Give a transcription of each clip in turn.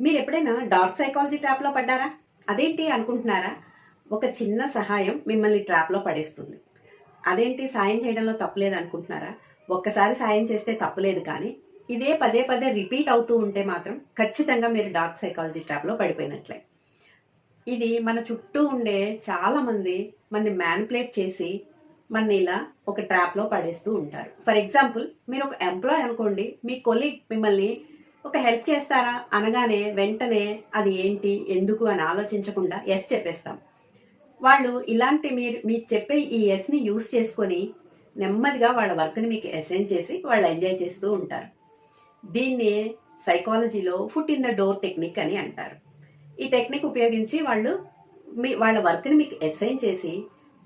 మీరు ఎప్పుడైనా dark psychology ట్రాప్లో పడ్డారా? అదేంటి అనుకుంటున్నారా? ఒక చిన్న సహాయం మిమ్మల్ని ట్రాప్లో పడేస్తుంది. అదేంటి సాయం చేయడంలో తప్పులేదు అనుకుంటున్నారా? ఒక్కసారి సాయం చేస్తే తప్పులేదు కానీ ఇదే పదే పదే రిపీట్ అవుతూ ఉంటే మాత్రం ఖచ్చితంగా మీరు డార్క్ సైకాలజీ ట్రాప్లో పడిపోయినట్లే. ఇది మన చుట్టూ ఉండే చాలామంది మనని మ్యానిపులేట్ చేసి మన ఇలా ఒక ట్రాప్లో పడేస్తూ ఉంటారు. ఫర్ ఎగ్జాంపుల్ మీరు ఒక ఎంప్లాయ్ అనుకోండి మీ కొలీగ్ మిమ్మల్ని ఒక హెల్ప్ చేస్తారా? అనగానే వెంటనే అది ఏంటి? ఎందుకు? అని ఆలోచించకుండా ఎస్ చెప్పేస్తాం. వాళ్ళు ఇలాంటి మీరు మీరు చెప్పే ఈ ఎస్ని యూస్ చేసుకొని నెమ్మదిగా వాళ్ళ వర్క్ని మీకు అసైన్ చేసి వాళ్ళు ఎంజాయ్ చేస్తూ ఉంటారు. దీన్ని సైకాలజీలో foot in the door technique అని అంటారు. ఈ టెక్నిక్ ఉపయోగించి వాళ్ళు మీ వాళ్ళ వర్క్ని మీకు అసైన్ చేసి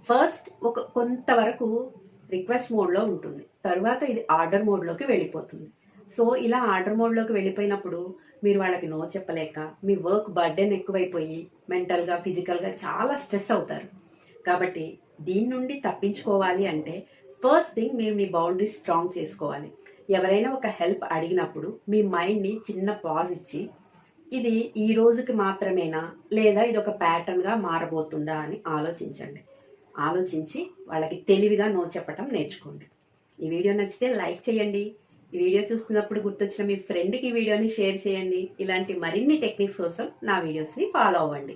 ఫస్ట్ ఒక కొంతవరకు రిక్వెస్ట్ మోడ్లో ఉంటుంది. తర్వాత ఇది ఆర్డర్ మోడ్లోకి వెళ్ళిపోతుంది. సో ఇలా ఆర్డర్ మోడ్లోకి వెళ్ళిపోయినప్పుడు మీరు వాళ్ళకి నో చెప్పలేక మీ వర్క్ బర్డెన్ ఎక్కువైపోయి మెంటల్గా ఫిజికల్గా చాలా స్ట్రెస్ అవుతారు. కాబట్టి దీని నుండి తప్పించుకోవాలి అంటే ఫస్ట్ థింగ్ మీరు మీ బౌండరీ స్ట్రాంగ్ చేసుకోవాలి. ఎవరైనా ఒక హెల్ప్ అడిగినప్పుడు మీ మైండ్ని చిన్న పాజ్ ఇచ్చి ఇది ఈ రోజుకి మాత్రమేనా లేదా ఇది ఒక ప్యాటర్న్గా మారబోతుందా అని ఆలోచించండి. ఆలోచించి వాళ్ళకి తెలివిగా నో చెప్పటం నేర్చుకోండి. ఈ వీడియో నచ్చితే లైక్ చేయండి. ఈ వీడియో చూస్తున్నప్పుడు గుర్తొచ్చిన మీ ఫ్రెండ్కి ఈ వీడియోని షేర్ చేయండి. ఇలాంటి మరిన్ని టెక్నిక్స్ కోసం నా వీడియోస్ని ఫాలో అవ్వండి.